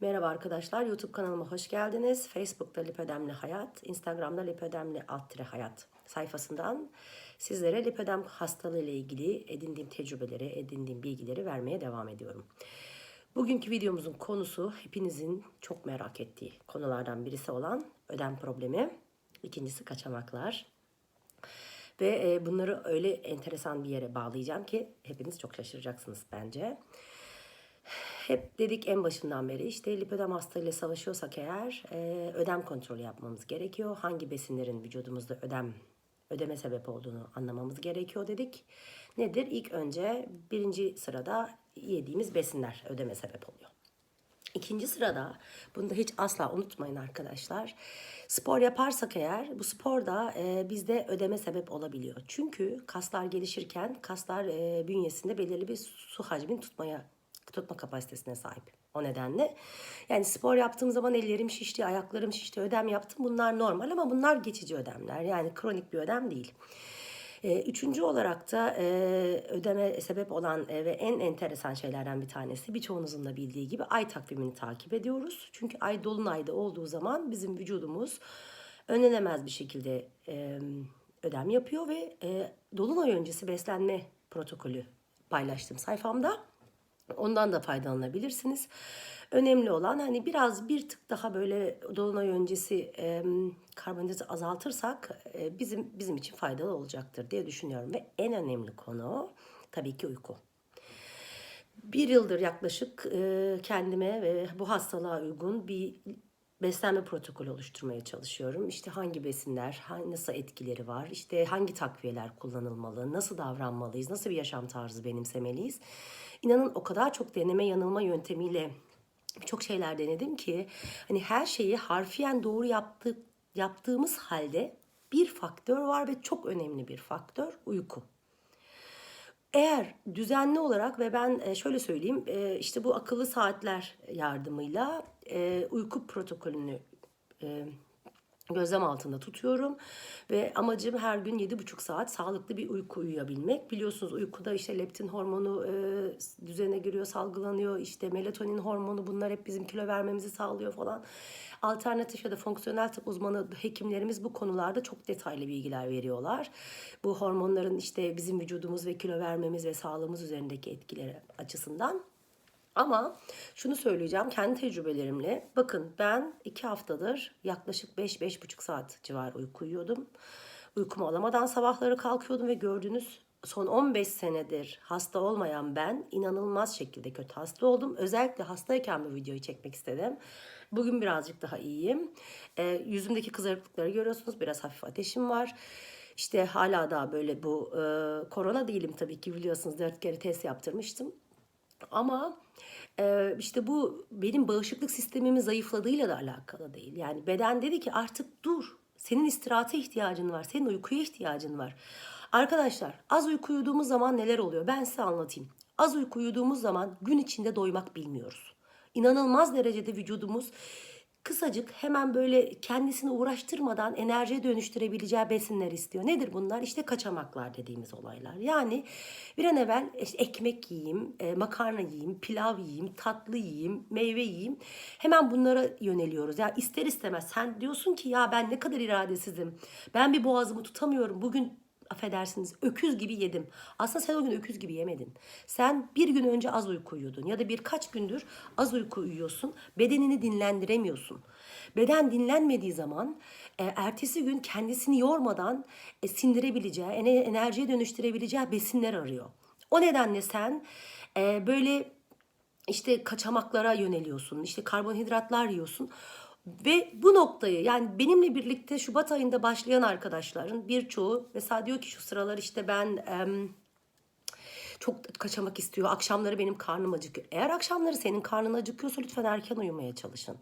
Merhaba arkadaşlar, YouTube kanalıma hoş geldiniz. Facebook'ta Lipödemli Hayat, Instagram'da Lipödemli alt hayat sayfasından sizlere lipödem hastalığı ile ilgili edindiğim tecrübeleri, edindiğim bilgileri vermeye devam ediyorum. Bugünkü videomuzun konusu hepinizin çok merak ettiği konulardan birisi olan ödem problemi. İkincisi kaçamaklar. Ve e, bunları öyle enteresan bir yere bağlayacağım ki hepiniz çok şaşıracaksınız bence. Hep dedik en başından beri işte lipödem hastalığıyla savaşıyorsak eğer e, ödem kontrolü yapmamız gerekiyor. Hangi besinlerin vücudumuzda ödem ödeme sebep olduğunu anlamamız gerekiyor dedik. Nedir? İlk önce birinci sırada yediğimiz besinler ödeme sebep oluyor. İkinci sırada bunu da hiç asla unutmayın arkadaşlar. Spor yaparsak eğer bu spor da e, bizde ödeme sebep olabiliyor. Çünkü kaslar gelişirken kaslar e, bünyesinde belirli bir su hacmini tutmaya tutma kapasitesine sahip. O nedenle yani spor yaptığım zaman ellerim şişti, ayaklarım şişti, ödem yaptım. Bunlar normal ama bunlar geçici ödemler. Yani kronik bir ödem değil. E, üçüncü olarak da e, ödeme sebep olan e, ve en enteresan şeylerden bir tanesi birçoğunuzun da bildiği gibi ay takvimini takip ediyoruz. Çünkü ay dolunayda olduğu zaman bizim vücudumuz önlenemez bir şekilde e, ödem yapıyor ve e, dolunay öncesi beslenme protokolü paylaştım sayfamda. Ondan da faydalanabilirsiniz. Önemli olan hani biraz bir tık daha böyle dolunay öncesi e, karbonhidratı azaltırsak e, bizim bizim için faydalı olacaktır diye düşünüyorum ve en önemli konu tabii ki uyku. Bir yıldır yaklaşık e, kendime ve bu hastalığa uygun bir beslenme protokolü oluşturmaya çalışıyorum. İşte hangi besinler, nasıl etkileri var, işte hangi takviyeler kullanılmalı, nasıl davranmalıyız, nasıl bir yaşam tarzı benimsemeliyiz. İnanın o kadar çok deneme yanılma yöntemiyle çok şeyler denedim ki hani her şeyi harfiyen doğru yaptık, yaptığımız halde bir faktör var ve çok önemli bir faktör uyku. Eğer düzenli olarak ve ben şöyle söyleyeyim işte bu akıllı saatler yardımıyla uyku protokolünü gözlem altında tutuyorum ve amacım her gün 7,5 saat sağlıklı bir uyku uyuyabilmek. Biliyorsunuz uykuda işte leptin hormonu e, düzene giriyor, salgılanıyor. İşte melatonin hormonu bunlar hep bizim kilo vermemizi sağlıyor falan. Alternatif ya da fonksiyonel tıp uzmanı hekimlerimiz bu konularda çok detaylı bilgiler veriyorlar. Bu hormonların işte bizim vücudumuz ve kilo vermemiz ve sağlığımız üzerindeki etkileri açısından. Ama şunu söyleyeceğim kendi tecrübelerimle. Bakın ben iki haftadır yaklaşık 5-5,5 saat civarı uyku uyuyordum. Uykumu alamadan sabahları kalkıyordum ve gördüğünüz son 15 senedir hasta olmayan ben inanılmaz şekilde kötü hasta oldum. Özellikle hastayken bu videoyu çekmek istedim. Bugün birazcık daha iyiyim. E, yüzümdeki kızarıklıkları görüyorsunuz. Biraz hafif ateşim var. İşte hala daha böyle bu e, korona değilim tabii ki biliyorsunuz. Dört kere test yaptırmıştım. Ama e, işte bu benim bağışıklık sistemimin zayıfladığıyla da alakalı değil. Yani beden dedi ki artık dur. Senin istirahate ihtiyacın var. Senin uykuya ihtiyacın var. Arkadaşlar az uyku uyuduğumuz zaman neler oluyor? Ben size anlatayım. Az uyku uyuduğumuz zaman gün içinde doymak bilmiyoruz. İnanılmaz derecede vücudumuz kısacık hemen böyle kendisini uğraştırmadan enerjiye dönüştürebileceği besinler istiyor. Nedir bunlar? İşte kaçamaklar dediğimiz olaylar. Yani bir an evvel işte ekmek yiyeyim, e, makarna yiyeyim, pilav yiyeyim, tatlı yiyeyim, meyve yiyeyim. Hemen bunlara yöneliyoruz. Ya ister istemez sen diyorsun ki ya ben ne kadar iradesizim. Ben bir boğazımı tutamıyorum. Bugün affedersiniz öküz gibi yedim. Aslında sen o gün öküz gibi yemedin. Sen bir gün önce az uyku uyuyordun ya da birkaç gündür az uyku uyuyorsun. Bedenini dinlendiremiyorsun. Beden dinlenmediği zaman e, ertesi gün kendisini yormadan e, sindirebileceği, enerjiye dönüştürebileceği besinler arıyor. O nedenle sen e, böyle işte kaçamaklara yöneliyorsun. işte karbonhidratlar yiyorsun. Ve bu noktayı yani benimle birlikte Şubat ayında başlayan arkadaşların birçoğu mesela diyor ki şu sıralar işte ben em, çok kaçamak istiyor. Akşamları benim karnım acıkıyor. Eğer akşamları senin karnın acıkıyorsa lütfen erken uyumaya çalışın.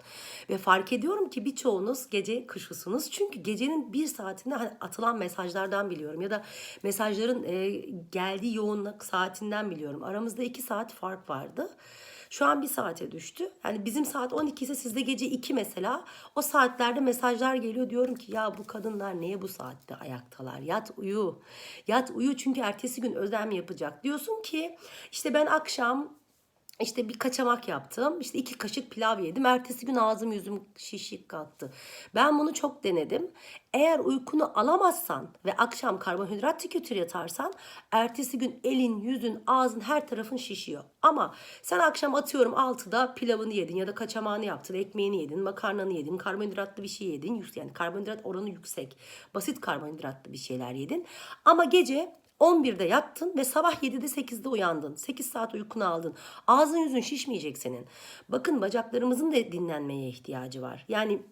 Ve fark ediyorum ki birçoğunuz gece kuşusunuz. Çünkü gecenin bir saatinde hani atılan mesajlardan biliyorum. Ya da mesajların e, geldiği yoğunluk saatinden biliyorum. Aramızda iki saat fark vardı. Şu an bir saate düştü. Yani bizim saat 12 ise sizde gece 2 mesela. O saatlerde mesajlar geliyor. Diyorum ki ya bu kadınlar niye bu saatte ayaktalar? Yat uyu. Yat uyu çünkü ertesi gün özlem yapacak. Diyorsun ki işte ben akşam İşte bir kaçamak yaptım. İşte iki kaşık pilav yedim. Ertesi gün ağzım yüzüm şişik kalktı. Ben bunu çok denedim. Eğer uykunu alamazsan ve akşam karbonhidrat tüketir yatarsan ertesi gün elin, yüzün, ağzın her tarafın şişiyor. Ama sen akşam atıyorum 6'da pilavını yedin ya da kaçamağını yaptın, ekmeğini yedin, makarnanı yedin, karbonhidratlı bir şey yedin. Yani karbonhidrat oranı yüksek. Basit karbonhidratlı bir şeyler yedin. Ama gece 11'de yattın ve sabah 7'de 8'de uyandın. 8 saat uykunu aldın. Ağzın yüzün şişmeyecek senin. Bakın bacaklarımızın da dinlenmeye ihtiyacı var. Yani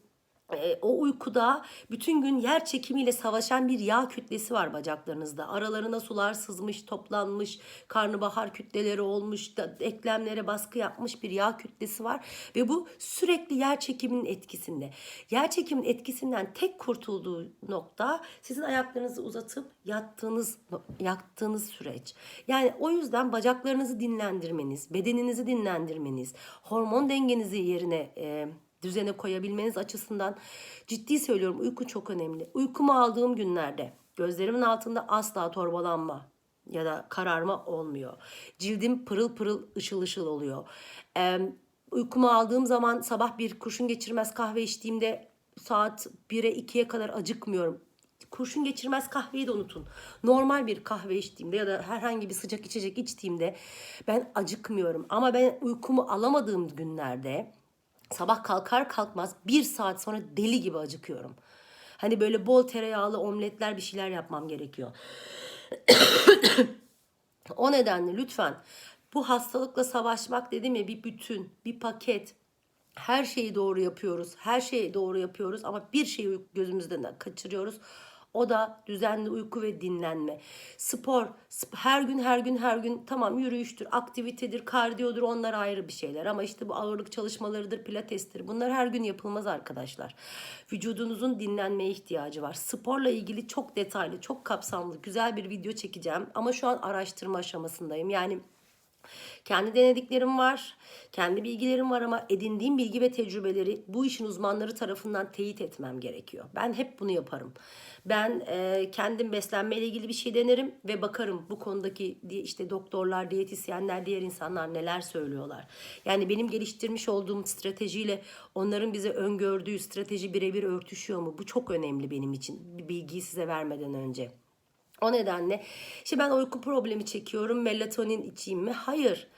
o uykuda bütün gün yer çekimiyle savaşan bir yağ kütlesi var bacaklarınızda. Aralarına sular sızmış, toplanmış, karnabahar kütleleri olmuş, eklemlere baskı yapmış bir yağ kütlesi var. Ve bu sürekli yer çekiminin etkisinde. Yer çekimin etkisinden tek kurtulduğu nokta sizin ayaklarınızı uzatıp yattığınız yattığınız süreç. Yani o yüzden bacaklarınızı dinlendirmeniz, bedeninizi dinlendirmeniz, hormon dengenizi yerine e, düzene koyabilmeniz açısından ciddi söylüyorum uyku çok önemli. Uykumu aldığım günlerde gözlerimin altında asla torbalanma ya da kararma olmuyor. Cildim pırıl pırıl ışıl ışıl oluyor. Ee, uykumu aldığım zaman sabah bir kurşun geçirmez kahve içtiğimde saat 1'e 2'ye kadar acıkmıyorum. Kurşun geçirmez kahveyi de unutun. Normal bir kahve içtiğimde ya da herhangi bir sıcak içecek içtiğimde ben acıkmıyorum. Ama ben uykumu alamadığım günlerde Sabah kalkar kalkmaz bir saat sonra deli gibi acıkıyorum. Hani böyle bol tereyağlı omletler bir şeyler yapmam gerekiyor. o nedenle lütfen bu hastalıkla savaşmak dedim ya bir bütün, bir paket. Her şeyi doğru yapıyoruz. Her şeyi doğru yapıyoruz ama bir şeyi gözümüzden kaçırıyoruz. O da düzenli uyku ve dinlenme. Spor, her gün her gün her gün tamam yürüyüştür, aktivitedir, kardiyodur onlar ayrı bir şeyler. Ama işte bu ağırlık çalışmalarıdır, pilatestir. Bunlar her gün yapılmaz arkadaşlar. Vücudunuzun dinlenmeye ihtiyacı var. Sporla ilgili çok detaylı, çok kapsamlı, güzel bir video çekeceğim. Ama şu an araştırma aşamasındayım. Yani kendi denediklerim var, kendi bilgilerim var ama edindiğim bilgi ve tecrübeleri bu işin uzmanları tarafından teyit etmem gerekiyor. Ben hep bunu yaparım. Ben e, kendim beslenmeyle ilgili bir şey denerim ve bakarım bu konudaki işte doktorlar, diyetisyenler, diğer insanlar neler söylüyorlar. Yani benim geliştirmiş olduğum stratejiyle onların bize öngördüğü strateji birebir örtüşüyor mu? Bu çok önemli benim için. Bilgiyi size vermeden önce. O nedenle işte ben uyku problemi çekiyorum melatonin içeyim mi? Hayır.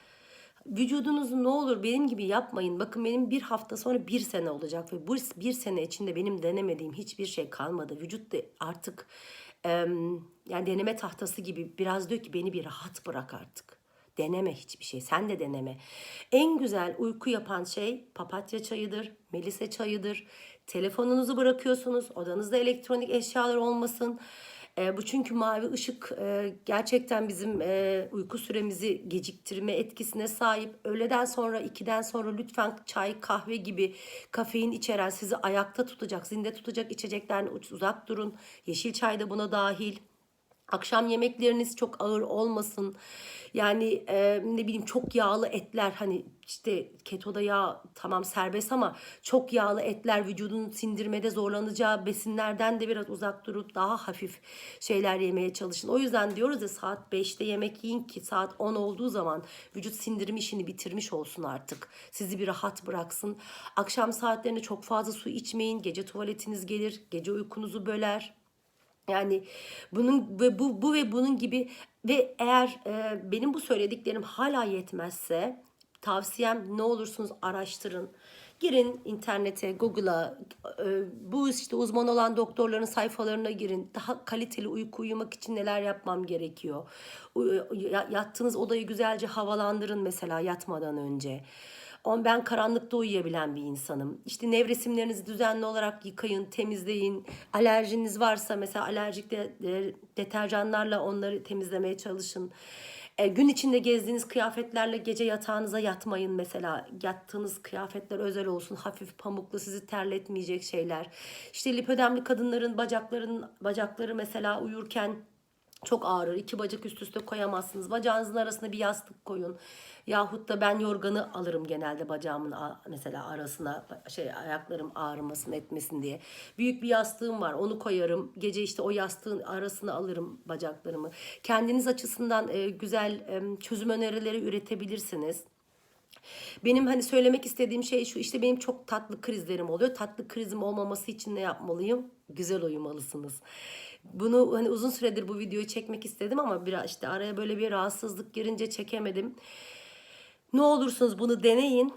Vücudunuzu ne olur benim gibi yapmayın. Bakın benim bir hafta sonra bir sene olacak ve bu bir sene içinde benim denemediğim hiçbir şey kalmadı. Vücut da artık yani deneme tahtası gibi biraz diyor ki beni bir rahat bırak artık. Deneme hiçbir şey. Sen de deneme. En güzel uyku yapan şey papatya çayıdır, melise çayıdır. Telefonunuzu bırakıyorsunuz. Odanızda elektronik eşyalar olmasın. E, bu çünkü mavi ışık e, gerçekten bizim e, uyku süremizi geciktirme etkisine sahip. Öğleden sonra, ikiden sonra lütfen çay, kahve gibi kafein içeren sizi ayakta tutacak, zinde tutacak içeceklerden uzak durun. Yeşil çay da buna dahil. Akşam yemekleriniz çok ağır olmasın. Yani e, ne bileyim çok yağlı etler hani işte ketoda yağ tamam serbest ama çok yağlı etler vücudun sindirmede zorlanacağı besinlerden de biraz uzak durup daha hafif şeyler yemeye çalışın. O yüzden diyoruz ya saat 5'te yemek yiyin ki saat 10 olduğu zaman vücut sindirim işini bitirmiş olsun artık. Sizi bir rahat bıraksın. Akşam saatlerinde çok fazla su içmeyin. Gece tuvaletiniz gelir. Gece uykunuzu böler. Yani bunun ve bu bu ve bunun gibi ve eğer e, benim bu söylediklerim hala yetmezse tavsiyem ne olursunuz araştırın. Girin internete, Google'a, e, bu işte uzman olan doktorların sayfalarına girin. Daha kaliteli uyku uyumak için neler yapmam gerekiyor? Yattığınız odayı güzelce havalandırın mesela yatmadan önce. Ben karanlıkta uyuyabilen bir insanım. İşte nevresimlerinizi düzenli olarak yıkayın, temizleyin. Alerjiniz varsa mesela alerjik de, de, deterjanlarla onları temizlemeye çalışın. E, gün içinde gezdiğiniz kıyafetlerle gece yatağınıza yatmayın mesela. Yattığınız kıyafetler özel olsun. Hafif pamuklu sizi terletmeyecek şeyler. İşte lipödemli kadınların bacakların bacakları mesela uyurken çok ağrır. İki bacak üst üste koyamazsınız. Bacağınızın arasına bir yastık koyun. Yahut da ben yorganı alırım genelde bacağımın mesela arasına şey ayaklarım ağrımasın etmesin diye. Büyük bir yastığım var onu koyarım. Gece işte o yastığın arasına alırım bacaklarımı. Kendiniz açısından e, güzel çözüm önerileri üretebilirsiniz. Benim hani söylemek istediğim şey şu işte benim çok tatlı krizlerim oluyor. Tatlı krizim olmaması için ne yapmalıyım? Güzel uyumalısınız. Bunu hani uzun süredir bu videoyu çekmek istedim ama biraz işte araya böyle bir rahatsızlık girince çekemedim. Ne olursunuz bunu deneyin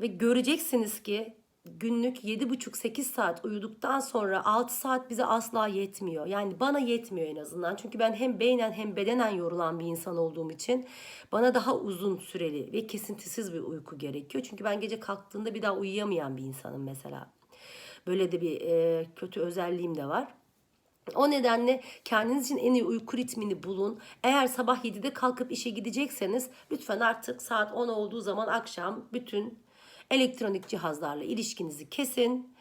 ve göreceksiniz ki günlük 7,5-8 saat uyuduktan sonra 6 saat bize asla yetmiyor. Yani bana yetmiyor en azından. Çünkü ben hem beynen hem bedenen yorulan bir insan olduğum için bana daha uzun süreli ve kesintisiz bir uyku gerekiyor. Çünkü ben gece kalktığımda bir daha uyuyamayan bir insanım mesela. Böyle de bir e, kötü özelliğim de var. O nedenle kendiniz için en iyi uyku ritmini bulun. Eğer sabah 7'de kalkıp işe gidecekseniz lütfen artık saat 10 olduğu zaman akşam bütün elektronik cihazlarla ilişkinizi kesin.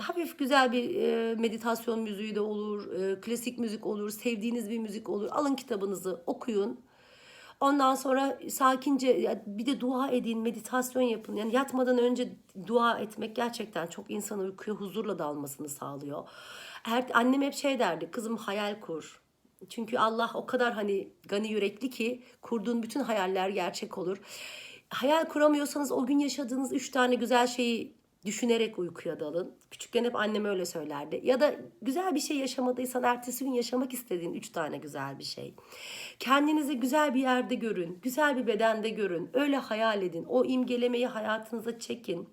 Hafif güzel bir e, meditasyon müziği de olur, e, klasik müzik olur, sevdiğiniz bir müzik olur. Alın kitabınızı okuyun. Ondan sonra sakince bir de dua edin, meditasyon yapın. Yani yatmadan önce dua etmek gerçekten çok insanı uykuya huzurla dalmasını sağlıyor. Her, annem hep şey derdi, kızım hayal kur. Çünkü Allah o kadar hani gani yürekli ki kurduğun bütün hayaller gerçek olur. Hayal kuramıyorsanız o gün yaşadığınız üç tane güzel şeyi düşünerek uykuya dalın. Küçükken hep annem öyle söylerdi. Ya da güzel bir şey yaşamadıysan ertesi gün yaşamak istediğin üç tane güzel bir şey. Kendinizi güzel bir yerde görün, güzel bir bedende görün. Öyle hayal edin. O imgelemeyi hayatınıza çekin.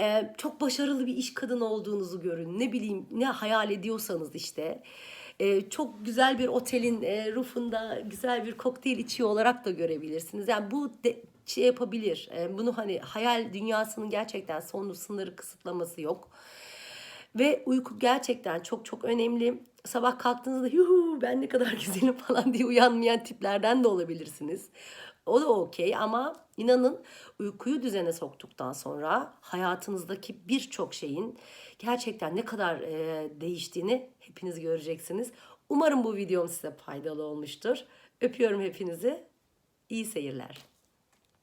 Ee, çok başarılı bir iş kadını olduğunuzu görün. Ne bileyim ne hayal ediyorsanız işte. Ee, çok güzel bir otelin e, rufunda güzel bir kokteyl içiyor olarak da görebilirsiniz. Yani bu de, şey yapabilir. Ee, bunu hani hayal dünyasının gerçekten sonu sınırı kısıtlaması yok. Ve uyku gerçekten çok çok önemli. Sabah kalktığınızda yuhu ben ne kadar güzelim falan diye uyanmayan tiplerden de olabilirsiniz. O da okey ama inanın uykuyu düzene soktuktan sonra hayatınızdaki birçok şeyin gerçekten ne kadar e, değiştiğini hepiniz göreceksiniz. Umarım bu videom size faydalı olmuştur. Öpüyorum hepinizi. İyi seyirler.